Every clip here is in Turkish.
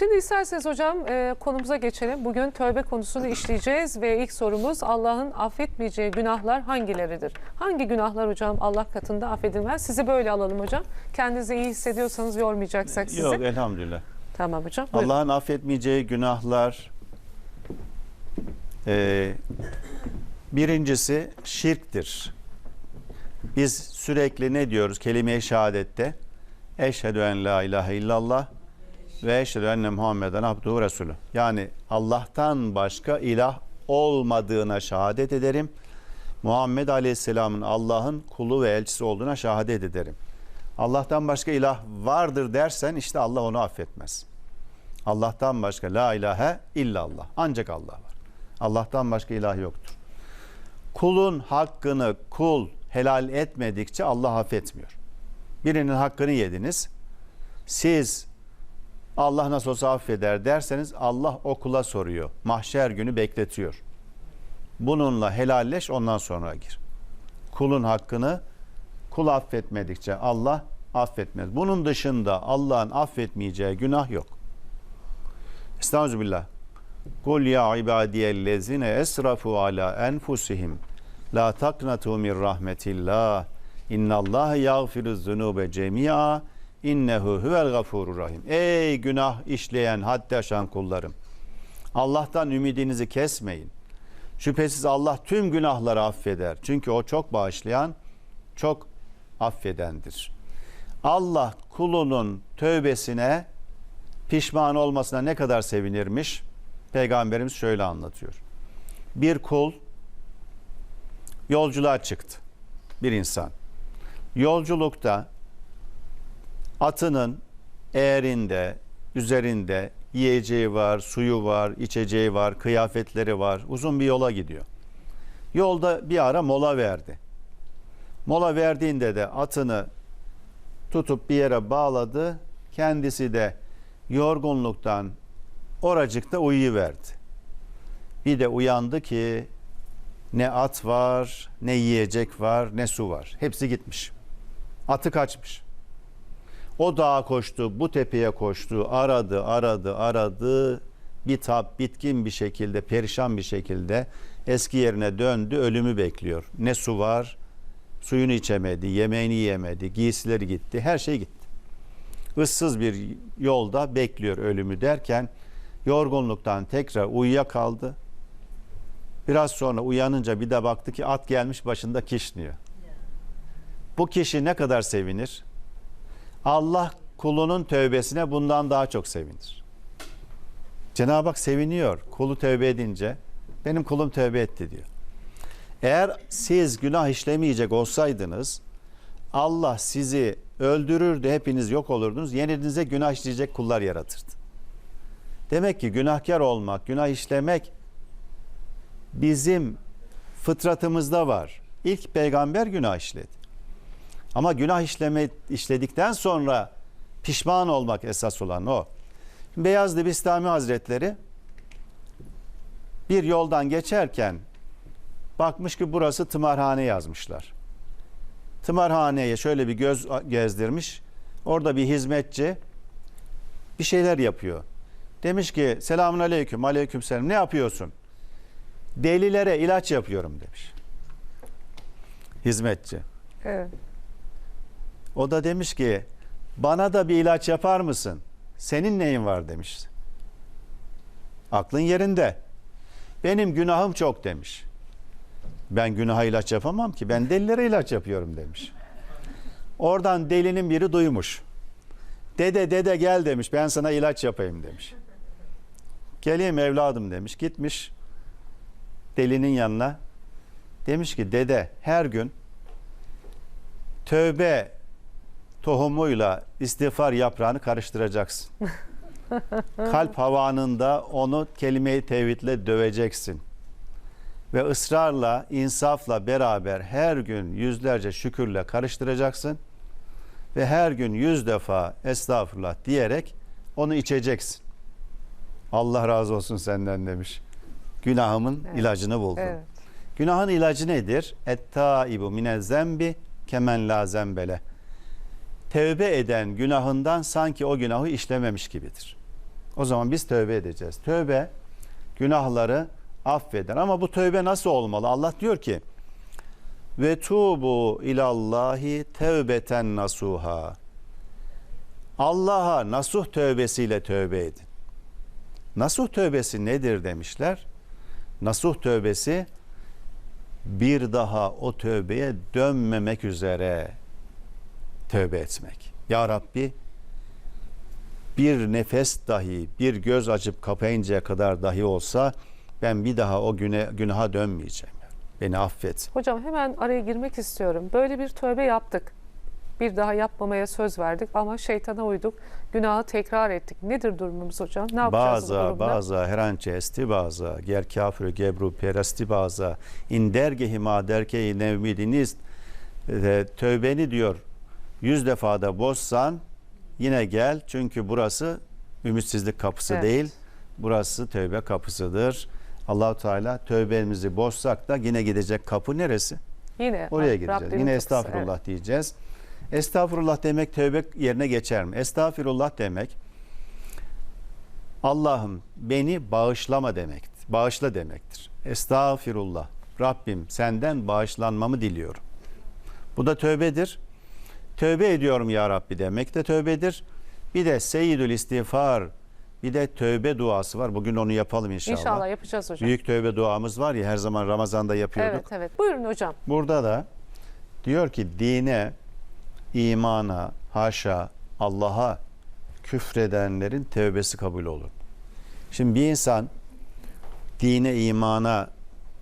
Şimdi isterseniz hocam e, konumuza geçelim. Bugün tövbe konusunu işleyeceğiz ve ilk sorumuz Allah'ın affetmeyeceği günahlar hangileridir? Hangi günahlar hocam Allah katında affedilmez? Sizi böyle alalım hocam. Kendinizi iyi hissediyorsanız yormayacaksak sizi. Yok elhamdülillah. Tamam hocam. buyurun. Allah'ın affetmeyeceği günahlar e, birincisi şirktir. Biz sürekli ne diyoruz kelime-i şehadette? Eşhedü en la ilahe illallah ve eşhedü enne Muhammeden abduhu resulü. Yani Allah'tan başka ilah olmadığına şehadet ederim. Muhammed Aleyhisselam'ın Allah'ın kulu ve elçisi olduğuna şehadet ederim. Allah'tan başka ilah vardır dersen işte Allah onu affetmez. Allah'tan başka la ilahe illallah. Ancak Allah var. Allah'tan başka ilah yoktur. Kulun hakkını kul helal etmedikçe Allah affetmiyor. Birinin hakkını yediniz. Siz Allah nasıl olsa affeder derseniz Allah o kula soruyor. Mahşer günü bekletiyor. Bununla helalleş ondan sonra gir. Kulun hakkını kul affetmedikçe Allah affetmez. Bunun dışında Allah'ın affetmeyeceği günah yok. Estağfirullah. Kul ya ibadiyellezine esrafu ala enfusihim la taknatu min rahmetillah. İnnallâhe yağfiru zunube cemi'a innehu huvel gafurur rahim. Ey günah işleyen, haddi aşan kullarım. Allah'tan ümidinizi kesmeyin. Şüphesiz Allah tüm günahları affeder. Çünkü o çok bağışlayan, çok affedendir. Allah kulunun tövbesine pişman olmasına ne kadar sevinirmiş? Peygamberimiz şöyle anlatıyor. Bir kul yolculuğa çıktı. Bir insan. Yolculukta atının eğerinde, üzerinde yiyeceği var, suyu var, içeceği var, kıyafetleri var. Uzun bir yola gidiyor. Yolda bir ara mola verdi. Mola verdiğinde de atını tutup bir yere bağladı. Kendisi de yorgunluktan oracıkta uyuyuverdi. Bir de uyandı ki ne at var, ne yiyecek var, ne su var. Hepsi gitmiş. Atı kaçmış. O dağa koştu, bu tepeye koştu, aradı, aradı, aradı. Bitap, bitkin bir şekilde, perişan bir şekilde eski yerine döndü, ölümü bekliyor. Ne su var, suyunu içemedi, yemeğini yemedi, giysileri gitti, her şey gitti. Issız bir yolda bekliyor ölümü derken yorgunluktan tekrar uyuyakaldı. Biraz sonra uyanınca bir de baktı ki at gelmiş başında kişniyor. Bu kişi ne kadar sevinir? Allah kulunun tövbesine bundan daha çok sevinir. Cenab-ı Hak seviniyor kulu tövbe edince. Benim kulum tövbe etti diyor. Eğer siz günah işlemeyecek olsaydınız Allah sizi öldürürdü, hepiniz yok olurdunuz. Yerinize günah işleyecek kullar yaratırdı. Demek ki günahkar olmak, günah işlemek bizim fıtratımızda var. İlk peygamber günah işledi. Ama günah işleme işledikten sonra pişman olmak esas olan o. Beyazlı Bistami Hazretleri bir yoldan geçerken bakmış ki burası tımarhane yazmışlar. Tımarhaneye şöyle bir göz gezdirmiş. Orada bir hizmetçi bir şeyler yapıyor. Demiş ki selamun aleyküm, aleyküm selam ne yapıyorsun? Delilere ilaç yapıyorum demiş. Hizmetçi. Evet. O da demiş ki bana da bir ilaç yapar mısın? Senin neyin var demiş. Aklın yerinde. Benim günahım çok demiş. Ben günaha ilaç yapamam ki. Ben delilere ilaç yapıyorum demiş. Oradan delinin biri duymuş. Dede dede gel demiş. Ben sana ilaç yapayım demiş. Geleyim evladım demiş. Gitmiş delinin yanına. Demiş ki dede her gün tövbe tohumuyla istiğfar yaprağını karıştıracaksın. Kalp havanında onu kelime-i tevhidle döveceksin. Ve ısrarla, insafla beraber her gün yüzlerce şükürle karıştıracaksın. Ve her gün yüz defa estağfurullah diyerek onu içeceksin. Allah razı olsun senden demiş. Günahımın Evet. ilacını buldum. Evet. Günahın ilacı nedir? Et-taibu mine zembi kemen la zembele. Tevbe eden günahından sanki o günahı işlememiş gibidir. O zaman biz tövbe edeceğiz. Tövbe günahları affeder. Ama bu tövbe nasıl olmalı? Allah diyor ki ve tubu ilallahi tevbeten nasuha. Allah'a nasuh tövbesiyle tövbe edin. Nasuh tövbesi nedir demişler? Nasuh tövbesi bir daha o tövbeye dönmemek üzere tövbe etmek. Ya Rabbi bir nefes dahi, bir göz açıp kapayıncaya kadar dahi olsa ben bir daha o güne, günaha dönmeyeceğim. Beni affet. Hocam hemen araya girmek istiyorum. Böyle bir tövbe yaptık. Bir daha yapmamaya söz verdik ama şeytana uyduk. Günahı tekrar ettik. Nedir durumumuz hocam? Ne yapacağız bu Baza, durumda? baza, herançe esti baza, ger kafir gebru peresti baza, in dergehi ma derkehi nevmidiniz, E, tövbeni diyor, yüz defada bozsan yine gel çünkü burası ümitsizlik kapısı Evet. değil, burası tövbe kapısıdır. Allahu Teala tövbemizi bozsak da yine gidecek kapı neresi? Yine Oraya gideceğiz. Rabbinin Yine kapısı, estağfurullah evet. diyeceğiz. Estağfurullah demek tövbe yerine geçer mi? Estağfirullah demek Allah'ım beni bağışlama demektir. Bağışla demektir. Estağfirullah. Rabbim senden bağışlanmamı diliyorum. Bu da tövbedir. Tövbe ediyorum ya Rabbi demek de tövbedir. Bir de seyyidül istiğfar bir de tövbe duası var. Bugün onu yapalım inşallah. İnşallah yapacağız hocam. Büyük tövbe duamız var ya her zaman Ramazan'da yapıyorduk. Evet evet. Buyurun hocam. Burada da diyor ki dine, imana, haşa, Allah'a küfredenlerin tövbesi kabul olur. Şimdi bir insan dine, imana,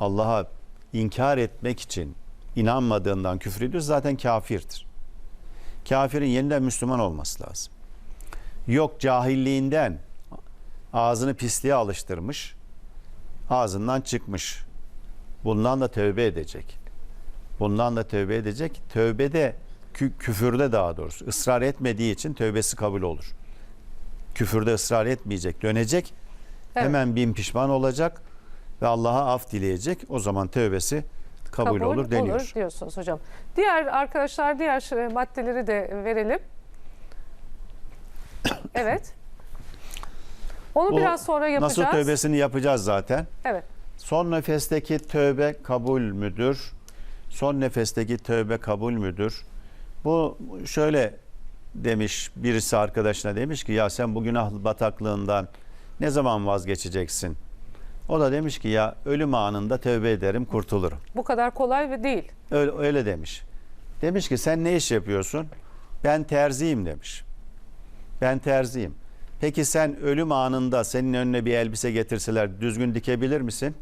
Allah'a inkar etmek için inanmadığından küfür ediyor zaten kafirdir. Kafirin yeniden Müslüman olması lazım. Yok cahilliğinden ağzını pisliğe alıştırmış, ağzından çıkmış. Bundan da tövbe edecek. Bundan da tövbe edecek. Tövbede kü- küfürde daha doğrusu ısrar etmediği için tövbesi kabul olur. Küfürde ısrar etmeyecek, dönecek. Evet. Hemen bin pişman olacak ve Allah'a af dileyecek. O zaman tövbesi kabul, olur deniyor. diyorsunuz hocam. Diğer arkadaşlar diğer şey- maddeleri de verelim. Evet. Onu Bu biraz sonra yapacağız. Nasıl tövbesini yapacağız zaten. Evet. Son nefesteki tövbe kabul müdür? Son nefesteki tövbe kabul müdür? Bu şöyle demiş birisi arkadaşına demiş ki ya sen bu günah bataklığından ne zaman vazgeçeceksin? O da demiş ki ya ölüm anında tövbe ederim kurtulurum. Bu kadar kolay ve değil. Öyle, öyle demiş. Demiş ki sen ne iş yapıyorsun? Ben terziyim demiş. Ben terziyim. Peki sen ölüm anında senin önüne bir elbise getirseler düzgün dikebilir misin?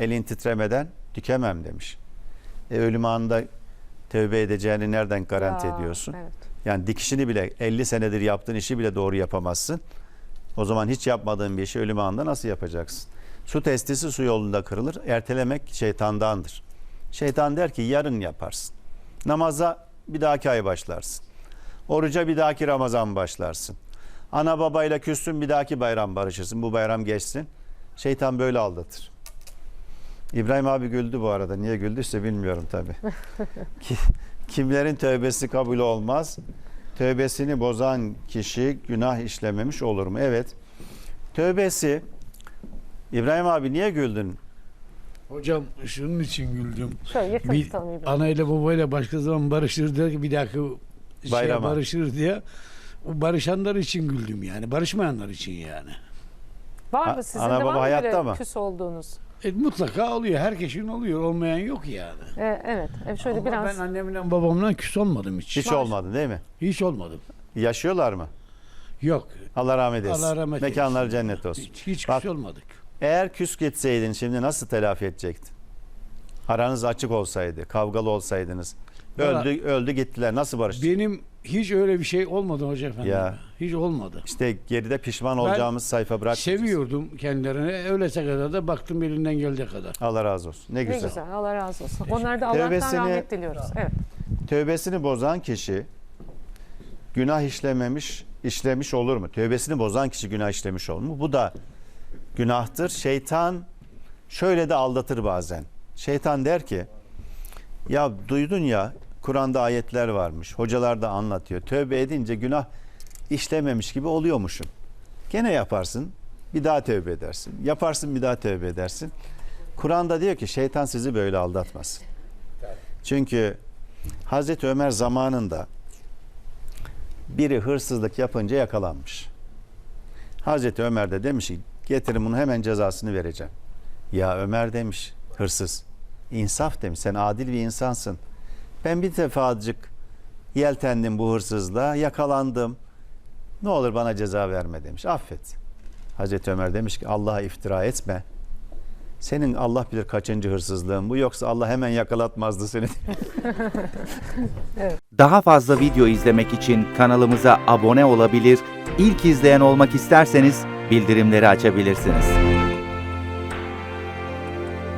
Elin titremeden dikemem demiş. E, ölüm anında tövbe edeceğini nereden garanti Ya, ediyorsun? Evet. Yani dikişini bile 50 senedir yaptığın işi bile doğru yapamazsın. O zaman hiç yapmadığın bir işi ölüm anında nasıl yapacaksın? Su testisi su yolunda kırılır. Ertelemek şeytandandır. Şeytan der ki yarın yaparsın. Namaza bir dahaki ay başlarsın. Oruca bir dahaki Ramazan başlarsın. Ana babayla küssün bir dahaki bayram barışırsın. Bu bayram geçsin. Şeytan böyle aldatır. İbrahim abi güldü bu arada. Niye güldüyse bilmiyorum tabii. Ki- Kimlerin tövbesi kabul olmaz? Tövbesini bozan kişi günah işlememiş olur mu? Evet. Tövbesi İbrahim abi niye güldün? Hocam şunun için güldüm. Şöyle yakın Bir tutalım İbrahim. anayla babayla başka zaman barışır der ki bir şeye Bayrama. barışır diye. O barışanlar için güldüm yani. Barışmayanlar için yani. Var mı sizin ana de baba var mı hayatta böyle mı? küs olduğunuz? E, mutlaka oluyor. Herkesin oluyor. Olmayan yok yani. Ee, evet. E, şöyle Ama biraz ben annemle babamla küs olmadım hiç. Hiç Var. olmadı değil mi? Hiç olmadım. Yaşıyorlar mı? Yok. Allah rahmet etsin. Allah rahmet Mekanlar eylesin. cennet olsun. Hiç, hiç Bak- küs olmadık. Eğer küs gitseydin şimdi nasıl telafi edecektin? Aranız açık olsaydı, kavgalı olsaydınız. Öldü öldü gittiler. Nasıl barıştı? Benim hiç öyle bir şey olmadı hoca efendi. Ya. Hiç olmadı. İşte geride pişman Ben olacağımız sayfa bırak. Seviyordum kendilerini. Öylese kadar da baktım elinden geldiği kadar. Allah razı olsun. Ne ne güzel. güzel. Allah razı olsun. Onlar da Allah'tan Tövbesini- rahmet diliyoruz. Evet. Tövbesini bozan kişi günah işlememiş, işlemiş olur mu? Tövbesini bozan kişi günah işlemiş olur mu? Bu da günahtır. Şeytan şöyle de aldatır bazen. Şeytan der ki ya duydun ya Kur'an'da ayetler varmış. Hocalar da anlatıyor. Tövbe edince günah işlememiş gibi oluyormuşum. Gene yaparsın. Bir daha tövbe edersin. Yaparsın bir daha tövbe edersin. Kur'an'da diyor ki şeytan sizi böyle aldatmasın. Çünkü Hazreti Ömer zamanında biri hırsızlık yapınca yakalanmış. Hazreti Ömer de demiş ki getirin bunu hemen cezasını vereceğim. Ya Ömer demiş hırsız. İnsaf demiş sen adil bir insansın. Ben bir defacık yeltendim bu hırsızlığa yakalandım. Ne olur bana ceza verme demiş. Affet. Hazreti Ömer demiş ki Allah'a iftira etme. Senin Allah bilir kaçıncı hırsızlığın bu yoksa Allah hemen yakalatmazdı seni. Daha fazla video izlemek için kanalımıza abone olabilir, ilk izleyen olmak isterseniz bildirimleri açabilirsiniz.